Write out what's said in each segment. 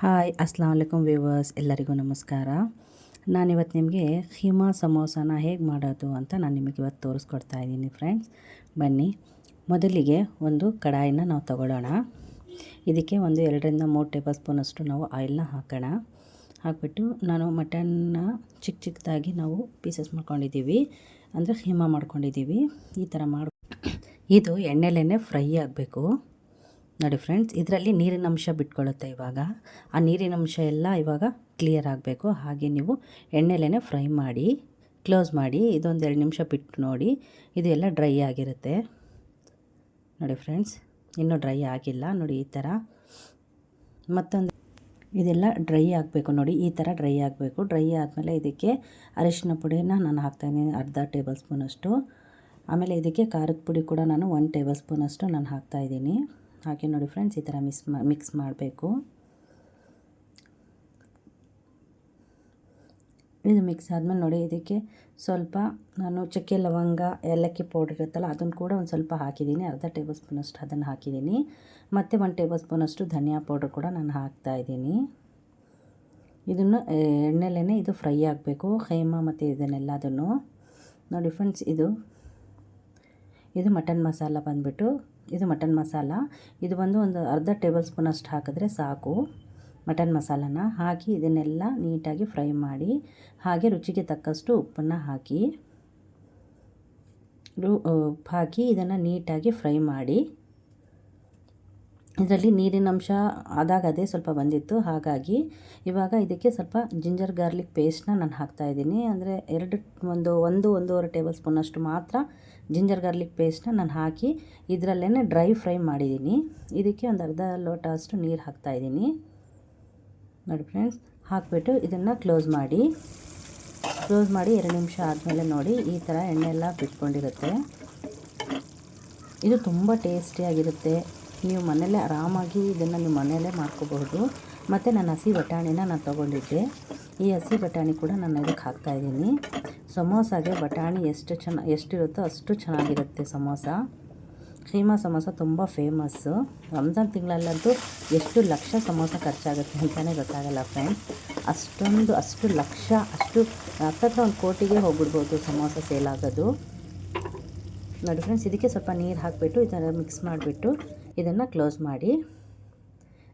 Hi, Assam ವಲೈಕುಮ್ viewers, ಎಲ್ಲರಿಗೂ ನಮಸ್ಕಾರ. ನಾನಿವತ್ತು ನಿಮಗೆ ಹಿಮಾ ಸಮೋಸನ ಹೇಗೆ ಮಾಡೋದು ಅಂತ ನಾನು ನಿಮಗೆ ಇವತ್ತು ತೋರಿಸ್ಕೊಡ್ತಾ ಇದ್ದೀನಿ ಫ್ರೆಂಡ್ಸ್ ಬನ್ನಿ, ಮೊದಲಿಗೆ ಒಂದು ಕಡಾಯಿನ ನಾವು ತಗೊಳ್ಳೋಣ. ಇದಕ್ಕೆ ಒಂದು ಎರಡರಿಂದ ಮೂರು ಟೇಬಲ್ ಸ್ಪೂನಷ್ಟು ನಾವು ಆಯಿಲ್ನ ಹಾಕೋಣ. ಹಾಕ್ಬಿಟ್ಟು ನಾನು ಮಟನ್ನ ಚಿಕ್ಕ ಚಿಕ್ಕದಾಗಿ ನಾವು ಪೀಸಸ್ ಮಾಡ್ಕೊಂಡಿದ್ದೀವಿ. ಅಂದರೆ ಖೀಮಾ ಮಾಡ್ಕೊಂಡಿದ್ದೀವಿ. ಈ ಥರ ಮಾಡಿ ಇದು ಎಣ್ಣೆಲೇ ಫ್ರೈ ಆಗಬೇಕು. ನೋಡಿ ಫ್ರೆಂಡ್ಸ್ ಇದರಲ್ಲಿ ನೀರಿನ ಅಂಶ ಬಿಟ್ಕೊಳ್ಳುತ್ತೆ ಇವಾಗ. ಆ ನೀರಿನ ಅಂಶ ಎಲ್ಲ ಇವಾಗ ಕ್ಲಿಯರ್ ಆಗಬೇಕು. ಹಾಗೆ ನೀವು ಎಣ್ಣೆಲೇ ಫ್ರೈ ಮಾಡಿ ಕ್ಲೋಸ್ ಮಾಡಿ, ಇದೊಂದು ಎರಡು ನಿಮಿಷ ಬಿಟ್ಟು ನೋಡಿ, ಇದು ಎಲ್ಲ ಡ್ರೈ ಆಗಿರುತ್ತೆ. ನೋಡಿ ಫ್ರೆಂಡ್ಸ್ ಇನ್ನೂ ಡ್ರೈ ಆಗಿಲ್ಲ. ನೋಡಿ ಈ ಥರ ಮತ್ತೊಂದು, ಇದೆಲ್ಲ ಡ್ರೈ ಆಗಬೇಕು ನೋಡಿ, ಈ ಥರ ಡ್ರೈ ಆಗಬೇಕು. ಡ್ರೈ ಆದಮೇಲೆ ಇದಕ್ಕೆ ಅರಿಶಿನ ಪುಡಿನ ನಾನು ಹಾಕ್ತಾಯಿದ್ದೀನಿ ಅರ್ಧ ಟೇಬಲ್ ಸ್ಪೂನಷ್ಟು ಆಮೇಲೆ ಇದಕ್ಕೆ ಖಾರದ ಪುಡಿ ಕೂಡ ನಾನು ಒನ್ ಟೇಬಲ್ ಸ್ಪೂನಷ್ಟು ನಾನು ಹಾಕ್ತಾಯಿದ್ದೀನಿ ಹಾಗೆ ನೋಡಿ ಫ್ರೆಂಡ್ಸ್ ಈ ಥರ ಮಿಸ್ ಮಿಕ್ಸ್ ಮಾಡಬೇಕು. ಇದು ಮಿಕ್ಸ್ ಆದಮೇಲೆ ನೋಡಿ ಇದಕ್ಕೆ ಸ್ವಲ್ಪ ನಾನು ಚಕ್ಕೆ ಲವಂಗ, ಏಲಕ್ಕಿ ಪೌಡ್ರ್ ಇರುತ್ತಲ್ಲ, ಅದನ್ನು ಕೂಡ ಒಂದು ಸ್ವಲ್ಪ ಹಾಕಿದ್ದೀನಿ. ಅರ್ಧ ಟೇಬಲ್ ಸ್ಪೂನಷ್ಟು ಅದನ್ನು ಹಾಕಿದ್ದೀನಿ. ಮತ್ತು ಒಂದು ಟೇಬಲ್ ಸ್ಪೂನಷ್ಟು ಧನಿಯಾ ಪೌಡ್ರ್ ಕೂಡ ನಾನು ಹಾಕ್ತಾ ಇದ್ದೀನಿ. ಇದನ್ನು ಎಣ್ಣೆಲೇ ಇದು ಫ್ರೈ ಆಗಬೇಕು. ಖೈಮಾ ಮತ್ತು ಇದನ್ನೆಲ್ಲದನ್ನು ನೋಡಿ ಫ್ರೆಂಡ್ಸ್ ಇದು ಇದು ಮಟನ್ ಮಸಾಲ ಬಂದುಬಿಟ್ಟು ಇದು ಮಟನ್ ಮಸಾಲ. ಇದು ಬಂದು ಒಂದು ಅರ್ಧ ಟೇಬಲ್ ಸ್ಪೂನ್ ಅಷ್ಟು ಹಾಕಿದ್ರೆ ಸಾಕು ಮಟನ್ ಮಸಾಲನ. ಹಾಕಿ ಇದನ್ನೆಲ್ಲ ನೀಟಾಗಿ ಫ್ರೈ ಮಾಡಿ, ಹಾಗೆ ರುಚಿಗೆ ತಕ್ಕಷ್ಟು ಉಪ್ಪನ್ನು ಹಾಕಿ ಉಪ್ಪು ಹಾಕಿ ಇದನ್ನು ನೀಟಾಗಿ ಫ್ರೈ ಮಾಡಿ ಇದರಲ್ಲಿ ನೀರಿನ ಅಂಶ ಆದಾಗ ಅದೇ ಸ್ವಲ್ಪ ಬಂದಿತ್ತು. ಹಾಗಾಗಿ ಇವಾಗ ಇದಕ್ಕೆ ಸ್ವಲ್ಪ ಜಿಂಜರ್ ಗಾರ್ಲಿಕ್ ಪೇಸ್ಟ್ನ ನಾನು ಹಾಕ್ತಾಯಿದ್ದೀನಿ ಅಂದರೆ ಎರಡು ಒಂದು ಒಂದು, ಒಂದೂವರೆ ಟೇಬಲ್ ಸ್ಪೂನಷ್ಟು ಮಾತ್ರ ಜಿಂಜರ್ ಗಾರ್ಲಿಕ್ ಪೇಸ್ಟ್ನ ನಾನು ಹಾಕಿ ಇದರಲ್ಲೇ ಡ್ರೈ ಫ್ರೈ ಮಾಡಿದ್ದೀನಿ. ಇದಕ್ಕೆ ಒಂದು ಅರ್ಧ ಲೋಟ ಅಷ್ಟು ನೀರು ಹಾಕ್ತಾಯಿದ್ದೀನಿ ನೋಡಿ ಫ್ರೆಂಡ್ಸ್, ಹಾಕಿಬಿಟ್ಟು ಇದನ್ನು ಕ್ಲೋಸ್ ಮಾಡಿ. ಕ್ಲೋಸ್ ಮಾಡಿ ಎರಡು ನಿಮಿಷ ಆದಮೇಲೆ ನೋಡಿ, ಈ ಥರ ಎಣ್ಣೆ ಎಲ್ಲ ಬಿಟ್ಕೊಂಡಿರುತ್ತೆ. ಇದು ತುಂಬ ಟೇಸ್ಟಿಯಾಗಿರುತ್ತೆ. ನೀವು ಮನೆಯಲ್ಲೇ ಆರಾಮಾಗಿ ಇದನ್ನು ನೀವು ಮನೆಯಲ್ಲೇ ಮಾಡ್ಕೋಬಹುದು. ಮತ್ತು ನಾನು ಹಸಿ ಬಟಾಣಿನ ನಾನು ತೊಗೊಂಡಿದ್ದೆ. ಈ ಹಸಿ ಬಟಾಣಿ ಕೂಡ ನಾನು ಇದಕ್ಕೆ ಹಾಕ್ತಾಯಿದ್ದೀನಿ ಸಮೋಸಾಗೆ ಬಟಾಣಿ ಎಷ್ಟು ಚೆನ್ನ, ಎಷ್ಟಿರುತ್ತೋ ಅಷ್ಟು ಚೆನ್ನಾಗಿರುತ್ತೆ ಸಮೋಸ. ಖೀಮಾ ಸಮೋಸ ತುಂಬ ಫೇಮಸ್ಸು ರಂಜಾನ್ ತಿಂಗಳಲ್ಲಂತೂ ಎಷ್ಟು ಲಕ್ಷ ಸಮೋಸ ಖರ್ಚಾಗುತ್ತೆ ಅಂತಲೇ ಗೊತ್ತಾಗಲ್ಲ ಫ್ರೆಂಡ್ಸ್ ಅಷ್ಟೊಂದು, ಅಷ್ಟು ಲಕ್ಷ, ಅಷ್ಟು ಹತ್ತತ್ರ ಒಂದು ಕೋಟಿಗೆ ಹೋಗ್ಬಿಡ್ಬೋದು ಸಮೋಸ ಸೇಲ್ ಆಗೋದು. ನೋಡಿ ಫ್ರೆಂಡ್ಸ್, ಇದಕ್ಕೆ ಸ್ವಲ್ಪ ನೀರು ಹಾಕಿಬಿಟ್ಟು ಇದನ್ನು ಮಿಕ್ಸ್ ಮಾಡಿಬಿಟ್ಟು ಇದನ್ನು ಕ್ಲೋಸ್ ಮಾಡಿ.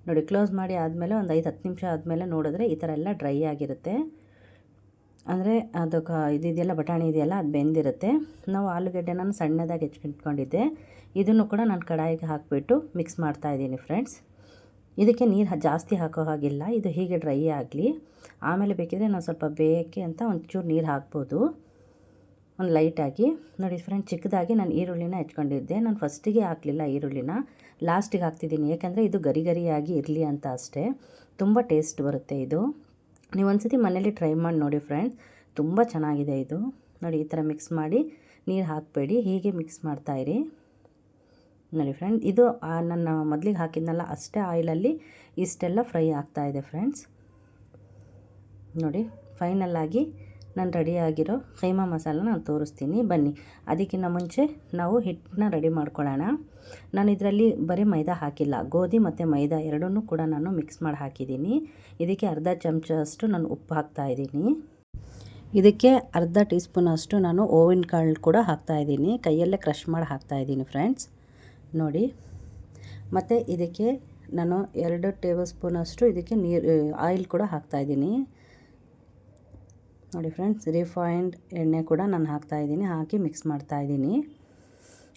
ನೋಡಿ ಕ್ಲೋಸ್ ಮಾಡಿ ಆದಮೇಲೆ ಒಂದು ಐದು ಹತ್ತು ನಿಮಿಷ ಆದಮೇಲೆ ನೋಡಿದ್ರೆ ಈ ಥರ ಎಲ್ಲ ಡ್ರೈ ಆಗಿರುತ್ತೆ. ಅಂದರೆ ಅದು ಕ ಇದೆಯಲ್ಲ, ಬಟಾಣಿ ಇದೆಯಲ್ಲ, ಅದು ಬೆಂದಿರುತ್ತೆ. ನಾವು ಆಲೂಗಡ್ಡೆ ನಾನು ಸಣ್ಣದಾಗಿ ಹೆಚ್ಚಿಟ್ಕೊಂಡಿದ್ದೆ ಇದನ್ನು ಕೂಡ ನಾನು ಕಡಾಯಿಗೆ ಹಾಕಿಬಿಟ್ಟು ಮಿಕ್ಸ್ ಮಾಡ್ತಾ ಇದ್ದೀನಿ ಫ್ರೆಂಡ್ಸ್. ಇದಕ್ಕೆ ನೀರು ಜಾಸ್ತಿ ಹಾಕೋ ಹಾಗಿಲ್ಲ, ಇದು ಹೀಗೆ ಡ್ರೈ ಆಗಲಿ. ಆಮೇಲೆ ಬೇಕಿದ್ರೆ ನಾವು ಸ್ವಲ್ಪ ಬೇಯಕ್ಕೆ ಅಂತ ಒಂಚೂರು ನೀರು ಹಾಕ್ಬೋದು. ಒಂದು ಲೈಟಾಗಿ ನೋಡಿ ಫ್ರೆಂಡ್ ಚಿಕ್ಕದಾಗಿ ನಾನು ಈರುಳ್ಳಿನ ಹೆಚ್ಕೊಂಡಿದ್ದೆ. ನಾನು ಫಸ್ಟಿಗೆ ಹಾಕಲಿಲ್ಲ ಈರುಳ್ಳಿನ. ಲಾಸ್ಟಿಗೆ ಹಾಕ್ತಿದ್ದೀನಿ ಏಕೆಂದರೆ ಇದು ಗರಿ ಗರಿಯಾಗಿ ಇರಲಿ ಅಂತ ಅಷ್ಟೇ. ತುಂಬ ಟೇಸ್ಟ್ ಬರುತ್ತೆ ಇದು. ನೀವು ಒಂದ್ಸತಿ ಮನೇಲಿ ಟ್ರೈ ಮಾಡಿ ನೋಡಿ ಫ್ರೆಂಡ್ಸ್ ತುಂಬ ಚೆನ್ನಾಗಿದೆ ಇದು. ನೋಡಿ ಈ ಥರ ಮಿಕ್ಸ್ ಮಾಡಿ ನೀರು ಹಾಕಬೇಡಿ. ಹೀಗೆ ಮಿಕ್ಸ್ ಮಾಡ್ತಾಯಿರಿ ನೋಡಿ ಫ್ರೆಂಡ್ ಇದು ನನ್ನ ಮೊದಲಿಗೆ ಹಾಕಿದ್ನಲ್ಲ ಅಷ್ಟೇ ಆಯಿಲಲ್ಲಿ ಇಷ್ಟೆಲ್ಲ ಫ್ರೈ ಆಗ್ತಾಯಿದೆ ಫ್ರೆಂಡ್ಸ್ ನೋಡಿ ಫೈನಲ್ಲಾಗಿ ನಾನು ರೆಡಿಯಾಗಿರೋ ಖೈಮಾ ಮಸಾಲ ನಾನು ತೋರಿಸ್ತೀನಿ. ಬನ್ನಿ. ಅದಕ್ಕಿಂತ ಮುಂಚೆ ನಾವು ಹಿಟ್ಟನ್ನ ರೆಡಿ ಮಾಡ್ಕೊಳ್ಳೋಣ. ನಾನು ಇದರಲ್ಲಿ ಬರೀ ಮೈದಾ ಹಾಕಿಲ್ಲ. ಗೋಧಿ ಮತ್ತು ಮೈದಾ ಎರಡನ್ನೂ ಕೂಡ ನಾನು ಮಿಕ್ಸ್ ಮಾಡಿ ಹಾಕಿದ್ದೀನಿ. ಇದಕ್ಕೆ ಅರ್ಧ ಚಮಚ ಅಷ್ಟು ನಾನು ಉಪ್ಪು ಹಾಕ್ತಾ ಇದ್ದೀನಿ. ಇದಕ್ಕೆ ಅರ್ಧ ಟೀ ಸ್ಪೂನ್ ಅಷ್ಟು ನಾನು ಓವಿನ ಕಾಳು ಕೂಡ ಹಾಕ್ತಾ ಇದ್ದೀನಿ. ಕೈಯಲ್ಲೇ ಕ್ರಷ್ ಮಾಡಿ ಹಾಕ್ತಾ ಇದ್ದೀನಿ ಫ್ರೆಂಡ್ಸ್ ನೋಡಿ. ಮತ್ತು ಇದಕ್ಕೆ ನಾನು ಎರಡು ಟೇಬಲ್ ಸ್ಪೂನಷ್ಟು ಇದಕ್ಕೆ ನೀರು, ಆಯಿಲ್ ಕೂಡ ಹಾಕ್ತಾಯಿದ್ದೀನಿ ನೋಡಿ ಫ್ರೆಂಡ್ಸ್ ರಿಫೈನ್ಡ್ ಎಣ್ಣೆ ಕೂಡ ನಾನು ಹಾಕ್ತಾಯಿದ್ದೀನಿ ಹಾಕಿ ಮಿಕ್ಸ್ ಮಾಡ್ತಾಯಿದ್ದೀನಿ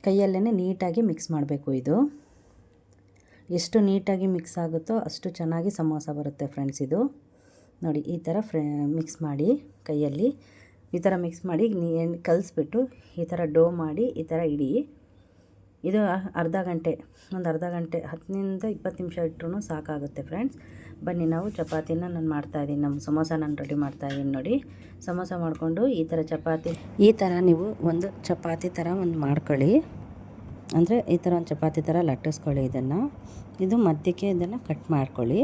ಕೈಯಲ್ಲೇ ನೀಟಾಗಿ ಮಿಕ್ಸ್ ಮಾಡಬೇಕು ಇದು. ಎಷ್ಟು ನೀಟಾಗಿ ಮಿಕ್ಸ್ ಆಗುತ್ತೋ ಅಷ್ಟು ಚೆನ್ನಾಗಿ ಸಮೋಸ ಬರುತ್ತೆ ಫ್ರೆಂಡ್ಸ್ ಇದು. ನೋಡಿ, ಈ ಥರ ಫ್ರೆ ಮಿಕ್ಸ್ ಮಾಡಿ ಕೈಯಲ್ಲಿ. ಈ ಥರ ಮಿಕ್ಸ್ ಮಾಡಿ ಎಣ್ಣೆ ಕಲಿಸ್ಬಿಟ್ಟು ಈ ಥರ ಡೋ ಮಾಡಿ ಈ ಥರ ಇಡಿ. ಇದು ಅರ್ಧ ಗಂಟೆ, ಒಂದು ಅರ್ಧ ಗಂಟೆ ಹತ್ತಿನಿಂದ ಇಪ್ಪತ್ತು ನಿಮಿಷ ಇಟ್ಟರು ಸಾಕಾಗುತ್ತೆ ಫ್ರೆಂಡ್ಸ್. ಬನ್ನಿ ನಾವು ಚಪಾತಿನ ನಾನು ಮಾಡ್ತಾಯಿದ್ದೀನಿ ನಮ್ಮ ಸಮೋಸ ನಾನು ರೆಡಿ ಮಾಡ್ತಾಯಿದ್ದೀನಿ ನೋಡಿ. ಸಮೋಸ ಮಾಡಿಕೊಂಡು ಈ ಥರ ಚಪಾತಿ, ಈ ಥರ ನೀವು ಒಂದು ಚಪಾತಿ ಥರ ಒಂದು ಮಾಡ್ಕೊಳ್ಳಿ. ಅಂದರೆ ಈ ಥರ ಒಂದು ಚಪಾತಿ ಥರ ಲಟ್ಟಿಸ್ಕೊಳ್ಳಿ ಇದನ್ನು. ಇದು ಮಧ್ಯಕ್ಕೆ ಇದನ್ನು ಕಟ್ ಮಾಡ್ಕೊಳ್ಳಿ.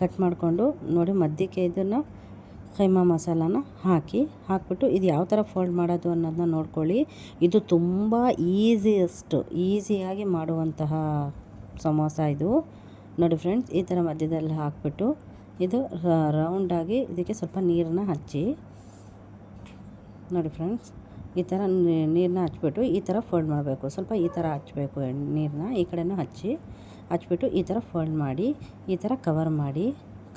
ಕಟ್ ಮಾಡಿಕೊಂಡು ನೋಡಿ ಮಧ್ಯಕ್ಕೆ ಇದನ್ನು ಕೈಮಾ ಮಸಾಲಾನ ಹಾಕಿ, ಹಾಕ್ಬಿಟ್ಟು ಇದು ಯಾವ ಥರ ಫೋಲ್ಡ್ ಮಾಡೋದು ಅನ್ನೋದನ್ನ ನೋಡ್ಕೊಳ್ಳಿ. ಇದು ತುಂಬ ಈಸಿಯಷ್ಟು ಈಸಿಯಾಗಿ ಮಾಡುವಂತಹ ಸಮೋಸ ಇದು. ನೋಡಿ ಫ್ರೆಂಡ್ಸ್, ಈ ಥರ ಮಧ್ಯದಲ್ಲಿ ಹಾಕ್ಬಿಟ್ಟು ಇದು ರೌಂಡಾಗಿ ಇದಕ್ಕೆ ಸ್ವಲ್ಪ ನೀರನ್ನ ಹಚ್ಚಿ, ನೋಡಿ ಫ್ರೆಂಡ್ಸ್, ಈ ಥರ ನೀರನ್ನ ಹಚ್ಬಿಟ್ಟು ಈ ಥರ ಫೋಲ್ಡ್ ಮಾಡಬೇಕು. ಸ್ವಲ್ಪ ಈ ಥರ ಹಚ್ಬೇಕು ನೀರನ್ನ ಈ ಕಡೆನೂ ಹಚ್ಚಿ ಹಚ್ಬಿಟ್ಟು ಈ ಥರ ಫೋಲ್ಡ್ ಮಾಡಿ, ಈ ಥರ ಕವರ್ ಮಾಡಿ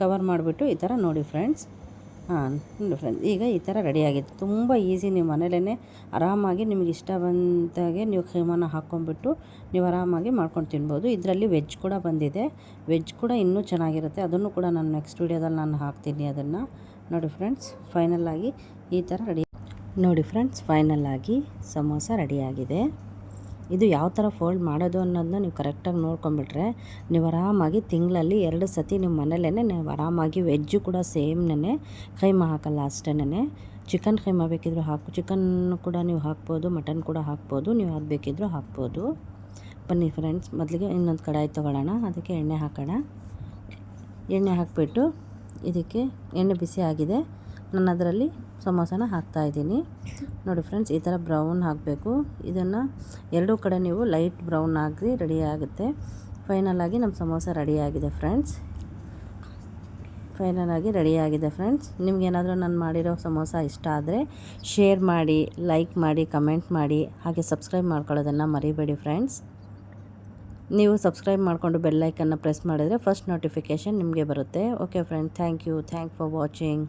ಕವರ್ ಮಾಡಿಬಿಟ್ಟು ಈ ಥರ ನೋಡಿ ಫ್ರೆಂಡ್ಸ್ ಹಾಂ ಫ್ರೆಂಡ್ಸ್ ಈಗ ಈ ಥರ ರೆಡಿಯಾಗಿದೆ ತುಂಬ ಈಸಿ ನೀವು ಮನೇಲೇ ಆರಾಮಾಗಿ ನಿಮಗೆ ಇಷ್ಟ ಬಂದಾಗೆ ನೀವು ಖೀಮಾನ ಹಾಕ್ಕೊಂಡ್ಬಿಟ್ಟು ನೀವು ಆರಾಮಾಗಿ ಮಾಡ್ಕೊಂಡು ತಿನ್ಬೋದು. ಇದರಲ್ಲಿ ವೆಜ್ ಕೂಡ ಬಂದಿದೆ. ವೆಜ್ ಕೂಡ ಇನ್ನೂ ಚೆನ್ನಾಗಿರುತ್ತೆ. ಅದನ್ನು ಕೂಡ ನಾನು ನೆಕ್ಸ್ಟ್ ವೀಡಿಯೋದಲ್ಲಿ ನಾನು ಹಾಕ್ತೀನಿ ಅದನ್ನು. ನೋಡಿ ಫ್ರೆಂಡ್ಸ್ ಫೈನಲ್ಲಾಗಿ ಈ ಥರ ರೆಡಿ ನೋಡಿ ಫ್ರೆಂಡ್ಸ್ ಫೈನಲ್ಲಾಗಿ ಸಮೋಸ ರೆಡಿಯಾಗಿದೆ ಇದು ಯಾವ ಥರ ಫೋಲ್ಡ್ ಮಾಡೋದು ಅನ್ನೋದನ್ನ ನೀವು ಕರೆಕ್ಟಾಗಿ ನೋಡ್ಕೊಂಬಿಟ್ರೆ ನೀವು ಆರಾಮಾಗಿ ತಿಂಗಳಲ್ಲಿ ಎರಡು ಸತಿ ನಿಮ್ಮ ಮನೇಲೇ ನೀವು ಆರಾಮಾಗಿ ವೆಜ್ಜು ಕೂಡ ಸೇಮ್ನೇ ಕೈಮಾ ಹಾಕಲ್ಲ ಅಷ್ಟೇನೆ ಚಿಕನ್ ಕೈಮಾ ಬೇಕಿದ್ರು ಹಾಕು ಚಿಕನ್ ಕೂಡ ನೀವು ಹಾಕ್ಬೋದು, ಮಟನ್ ಕೂಡ ಹಾಕ್ಬೋದು, ನೀವು ಅದು ಬೇಕಿದ್ರೂ ಹಾಕ್ಬೋದು. ಬನ್ನಿ ಫ್ರೆಂಡ್ಸ್, ಮೊದಲಿಗೆ ಇನ್ನೊಂದು ಕಡಾಯಿ ತೊಗೊಳ್ಳೋಣ, ಅದಕ್ಕೆ ಎಣ್ಣೆ ಹಾಕೋಣ. ಎಣ್ಣೆ ಹಾಕಿಬಿಟ್ಟು ಇದಕ್ಕೆ ಎಣ್ಣೆ ಬಿಸಿ ಆಗಿದೆ. ನಾನು ಅದರಲ್ಲಿ ಸಮೋಸನ ಹಾಕ್ತಾಯಿದ್ದೀನಿ ನೋಡಿ ಫ್ರೆಂಡ್ಸ್, ಈ ಥರ ಬ್ರೌನ್ ಹಾಕಬೇಕು. ಇದನ್ನು ಎರಡೂ ಕಡೆ ನೀವು ಲೈಟ್ ಬ್ರೌನ್ ಹಾಕಿ ರೆಡಿ ಆಗುತ್ತೆ. ಫೈನಲಾಗಿ ನಮ್ಮ ಸಮೋಸ ರೆಡಿಯಾಗಿದೆ ಫ್ರೆಂಡ್ಸ್. ಫೈನಲಾಗಿ ರೆಡಿಯಾಗಿದೆ ಫ್ರೆಂಡ್ಸ್. ನಿಮಗೇನಾದರೂ ನಾನು ಮಾಡಿರೋ ಸಮೋಸ ಇಷ್ಟ ಆದರೆ ಶೇರ್ ಮಾಡಿ ಲೈಕ್ ಮಾಡಿ ಕಮೆಂಟ್ ಮಾಡಿ, ಹಾಗೆ ಸಬ್ಸ್ಕ್ರೈಬ್ ಮಾಡ್ಕೊಳ್ಳೋದನ್ನು ಮರಿಬೇಡಿ ಫ್ರೆಂಡ್ಸ್. ನೀವು ಸಬ್ಸ್ಕ್ರೈಬ್ ಮಾಡಿಕೊಂಡು ಬೆಲ್ಲೈಕನ್ನು ಪ್ರೆಸ್ ಮಾಡಿದರೆ ಫಸ್ಟ್ ನೋಟಿಫಿಕೇಷನ್ ನಿಮಗೆ ಬರುತ್ತೆ. Okay friend thank you thank for watching